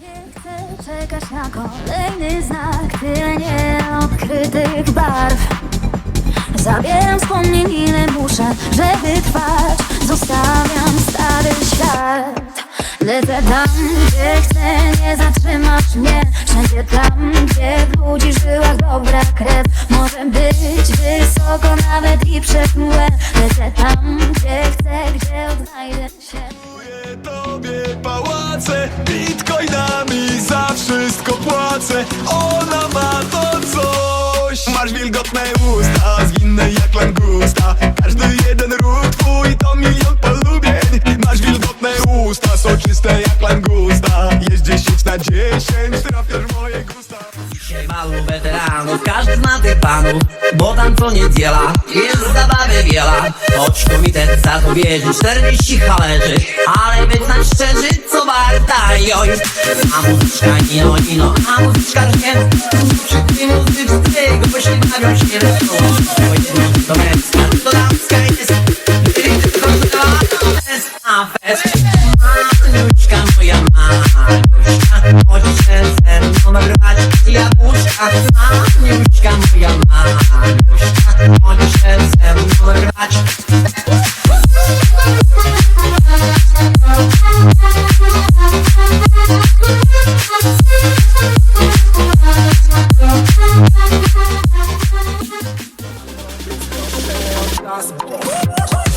Nie chcę czekać na kolejny znak Tyle nieodkrytych barw. Zabieram wspomnień ile muszę, żeby trwać. Zostawiam stary świat. Lecę tam, gdzie chcę, nie zatrzymasz mnie. Wszędzie tam, gdzie w ludzi żyłach dobra krew. Może być wysoko nawet i przed mgłę. Lecę tam, gdzie chcę, gdzie odnajdę się. Kupuję tobie pałace Bitcoinami za wszystko płacę. Ona ma to coś. Masz wilgotne usta Zginę jak langusta. Każdy jeden ruch twój to milion polubień. Masz wilgotne usta Soczyste jak langusta. Jest 10 na 10 Trafiasz moje gusta. Malu weteranów, każdy zna tych panów Bo tam co niedziela, jest zabawy wiela. Choć komitet zapowiedzi 40 halerzy Ale być nam oj, oj. A muzyczka ino, ino, a muzyczka rwie Przy tym muzyczce go pośliwają się lekko To męska, to damska jest Tylko to fest, a fest Maluszka moja maluszka Chodź się ze mną brać jabłuszka Maluszka last.